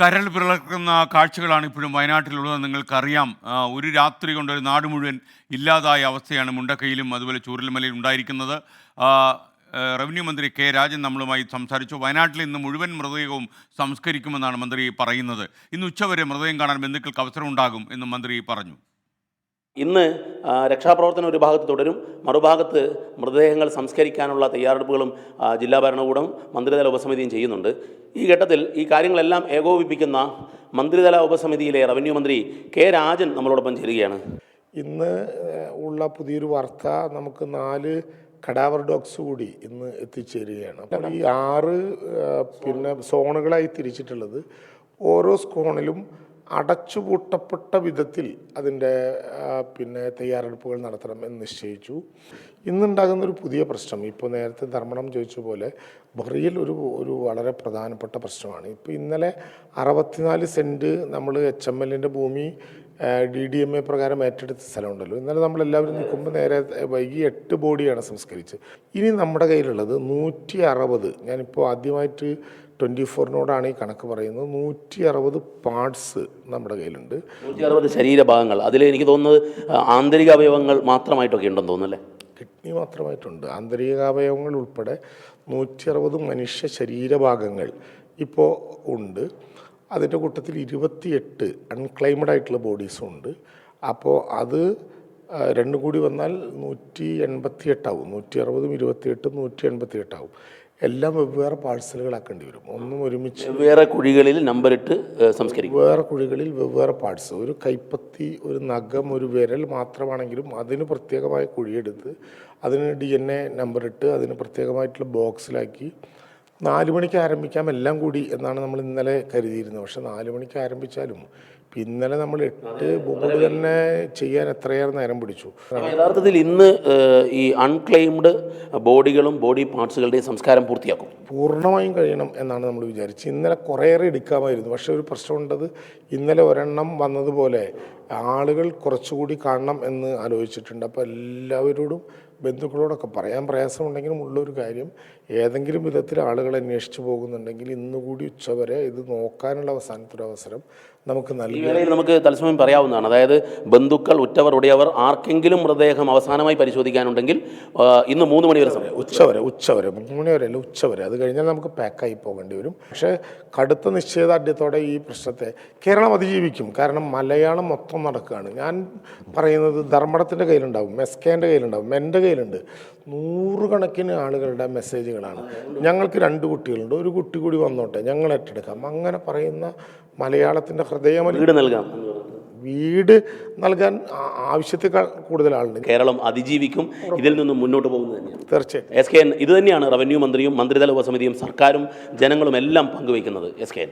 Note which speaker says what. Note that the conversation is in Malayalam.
Speaker 1: കരൾ പിളർക്കുന്ന കാഴ്ചകളാണ് ഇപ്പോഴും വയനാട്ടിലുള്ളത്. നിങ്ങൾക്കറിയാം ഒരു രാത്രി കൊണ്ട് ഒരു നാട് മുഴുവൻ ഇല്ലാതായ അവസ്ഥയാണ് മുണ്ടക്കയിലും അതുപോലെ ചൂരൽമലയിലും ഉണ്ടായിരിക്കുന്നത്. റവന്യൂ മന്ത്രി കെ രാജൻ നമ്മളുമായി സംസാരിച്ചു. വയനാട്ടിൽ ഇന്ന് മുഴുവൻ മൃതദേഹവും സംസ്കരിക്കുമെന്നാണ് മന്ത്രി പറയുന്നത്. ഇന്ന് ഉച്ചവരെ മൃതദേഹം കാണാൻ ബന്ധുക്കൾക്ക് അവസരമുണ്ടാകും എന്നും മന്ത്രി പറഞ്ഞു.
Speaker 2: ഇന്ന് രക്ഷാപ്രവർത്തനം ഒരു ഭാഗത്ത് തുടരും. മറുഭാഗത്ത് മൃതദേഹങ്ങൾ സംസ്കരിക്കാനുള്ള തയ്യാറെടുപ്പുകളും ജില്ലാ ഭരണകൂടം മന്ത്രിതല ഉപസമിതിയും ചെയ്യുന്നുണ്ട്. ഈ ഘട്ടത്തിൽ ഈ കാര്യങ്ങളെല്ലാം ഏകോപിപ്പിക്കുന്ന മന്ത്രിതല ഉപസമിതിയിലെ റവന്യൂ മന്ത്രി കെ രാജൻ നമ്മളോടൊപ്പം ചേരുകയാണ്.
Speaker 3: ഇന്ന് ഉള്ള പുതിയൊരു വാർത്ത നമുക്ക് നാല് കടാവർ ഡോഗ്സ് കൂടി ഇന്ന് എത്തിച്ചേരുകയാണ്. അപ്പോൾ ഈ ആറ് പിന്നെ സോണുകളായി തിരിച്ചിട്ടുള്ളത് ഓരോ സ്കോണിലും അടച്ചുപൂട്ടപ്പെട്ട വിധത്തിൽ അതിന്റെ പിന്നെ തയ്യാറെടുപ്പുകൾ നടത്തണം എന്ന് നിശ്ചയിച്ചു. ഇന്നുണ്ടാകുന്ന ഒരു പുതിയ പ്രശ്നം ഇപ്പോൾ നേരത്തെ ധർമ്മണം ചോദിച്ച പോലെ ബഹ്റിയിൽ ഒരു ഒരു വളരെ പ്രധാനപ്പെട്ട പ്രശ്നമാണ്. ഇപ്പോൾ ഇന്നലെ അറുപത്തിനാല് സെന്റ് നമ്മൾ എച്ച് എം എല്ലിന്റെ ഭൂമി ഡി ഡി എം എ പ്രകാരം ഏറ്റെടുത്ത സ്ഥലമുണ്ടല്ലോ. ഇന്നലെ നമ്മളെല്ലാവരും നിൽക്കുമ്പോൾ നേരെ വൈകി എട്ട് ബോഡിയാണ് സംസ്കരിച്ച് ഇനി നമ്മുടെ കയ്യിലുള്ളത് നൂറ്റി അറുപത് ഞാനിപ്പോൾ ആദ്യമായിട്ട് ട്വന്റി ഫോറിനോടാണ് ഈ കണക്ക് പറയുന്നത് നൂറ്റി അറുപത് പാർട്സ് നമ്മുടെ കയ്യിലുണ്ട്.
Speaker 2: നൂറ്റി അറുപത് ശരീരഭാഗങ്ങൾ. അതിൽ എനിക്ക് തോന്നുന്നത് ആന്തരിക അവയവങ്ങൾ മാത്രമായിട്ടൊക്കെ ഉണ്ടെന്ന് തോന്നുന്നല്ലേ
Speaker 3: കിഡ്നി മാത്രമായിട്ടുണ്ട്. ആന്തരികാവയവങ്ങൾ ഉൾപ്പെടെ നൂറ്റി അറുപത് മനുഷ്യ ശരീരഭാഗങ്ങൾ ഇപ്പോൾ ഉണ്ട്. അതിന്റെ കൂട്ടത്തിൽ ഇരുപത്തിയെട്ട് അൺക്ലൈമഡ് ആയിട്ടുള്ള ബോഡീസും ഉണ്ട്. അപ്പോൾ അത് രണ്ടും കൂടി വന്നാൽ നൂറ്റി എൺപത്തി എട്ടാവും നൂറ്റി അറുപതും ഇരുപത്തിയെട്ടും നൂറ്റി എൺപത്തി എട്ടാവും എല്ലാം വെവ്വേറെ പാഴ്സലുകളാക്കേണ്ടി വരും. ഒന്നും ഒരുമിച്ച്
Speaker 2: വേറെ കുഴികളിൽ നമ്പറിട്ട് ഇട്ട് സംസ്കരിക്കും.
Speaker 3: വേറെ കുഴികളിൽ വെവ്വേറെ പാർട്സ് ഒരു കൈപ്പത്തി ഒരു നഖം ഒരു വിരൽ മാത്രമാണെങ്കിലും അതിന് പ്രത്യേകമായ കുഴിയെടുത്ത് അതിന് ഡി എൻ എ നമ്പർ ഇട്ട് അതിന് പ്രത്യേകമായിട്ടുള്ള ബോക്സിലാക്കി നാല് മണിക്ക് ആരംഭിക്കാം എല്ലാം കൂടി എന്നാണ് നമ്മൾ ഇന്നലെ കരുതിയിരുന്നത്. പക്ഷെ നാല് മണിക്ക് ആരംഭിച്ചാലും ഇന്നലെ നമ്മൾ എട്ട് മുമ്പ് തന്നെ ചെയ്യാൻ എത്രയേറെ നേരം പിടിച്ചു.
Speaker 2: യഥാർത്ഥത്തിൽ ഇന്ന് ഈ അൺക്ലെയിംഡ് ബോഡികളും ബോഡി പാർട്സുകളുടെയും സംസ്കാരം പൂർത്തിയാക്കും.
Speaker 3: പൂർണമായും കഴിയണം എന്നാണ് നമ്മൾ വിചാരിച്ചത്. ഇന്നലെ കുറേയേറെ എടുക്കാമായിരുന്നു. പക്ഷെ ഒരു പ്രശ്നമുണ്ടത് ഇന്നലെ ഒരെണ്ണം വന്നതുപോലെ ആളുകൾ കുറച്ചുകൂടി കാണണം എന്ന് ആലോചിച്ചിട്ടുണ്ട്. അപ്പോൾ എല്ലാവരോടും ബന്ധുക്കളോടൊക്കെ പറയാൻ പ്രയാസമുണ്ടെങ്കിലും ഉള്ളൊരു കാര്യം ഏതെങ്കിലും വിധത്തിൽ ആളുകൾ അന്വേഷിച്ചു പോകുന്നുണ്ടെങ്കിൽ ഇന്നുകൂടി ഉച്ചവരെ ഇത് നോക്കാനുള്ള അവസാനത്തൊരവസരം നമുക്ക് നൽകി
Speaker 2: വേളയിൽ നമുക്ക് തത്സമയം പറയാവുന്നതാണ്. അതായത് ബന്ധുക്കൾ ഉറ്റവർ ഉടയവർ ആർക്കെങ്കിലും മൃതദേഹം അവസാനമായി പരിശോധിക്കാനുണ്ടെങ്കിൽ ഇന്ന് മൂന്ന് മണി വരെ സമയം.
Speaker 3: ഉച്ചവരെ ഉച്ചവരെ മൂന്ന് മണി വരെ അല്ല ഉച്ചവരെ അത് കഴിഞ്ഞാൽ നമുക്ക് പാക്കായി പോകേണ്ടി വരും. പക്ഷേ കടുത്ത നിശ്ചയദാർഢ്യത്തോടെ ഈ പ്രശ്നത്തെ കേരളം അതിജീവിക്കും. കാരണം മലയാളം മൊത്തം നടക്കുകയാണ്. ഞാൻ പറയുന്നത് ധർമ്മടത്തിന്റെ കയ്യിലുണ്ടാവും എസ് കെന്റെ കയ്യിലുണ്ടാവും എന്റെ കയ്യിലുണ്ട്. നൂറുകണക്കിന് ആളുകളുടെ മെസ്സേജുകളാണ്. ഞങ്ങൾക്ക് രണ്ട് കുട്ടികളുണ്ട്. ഒരു കുട്ടി കൂടി വന്നോട്ടെ ഞങ്ങൾ ഏറ്റെടുക്കാം. അങ്ങനെ പറയുന്ന മലയാളത്തിന്റെ ഹൃദയം
Speaker 2: വീട് നൽകാം
Speaker 3: വീട് നൽകാൻ ആവശ്യത്തേക്കാൾ കൂടുതൽ ആളുണ്ട്.
Speaker 2: കേരളം അതിജീവിക്കും. ഇതിൽ നിന്നും മുന്നോട്ട് പോകുന്നത് തന്നെയാണ്.
Speaker 3: തീർച്ചയായും
Speaker 2: എസ് കെ എൻ ഇത് തന്നെയാണ് റവന്യൂ മന്ത്രിയും മന്ത്രിതല ഉപസമിതിയും സർക്കാരും ജനങ്ങളും എല്ലാം പങ്കുവയ്ക്കുന്നത്. S K N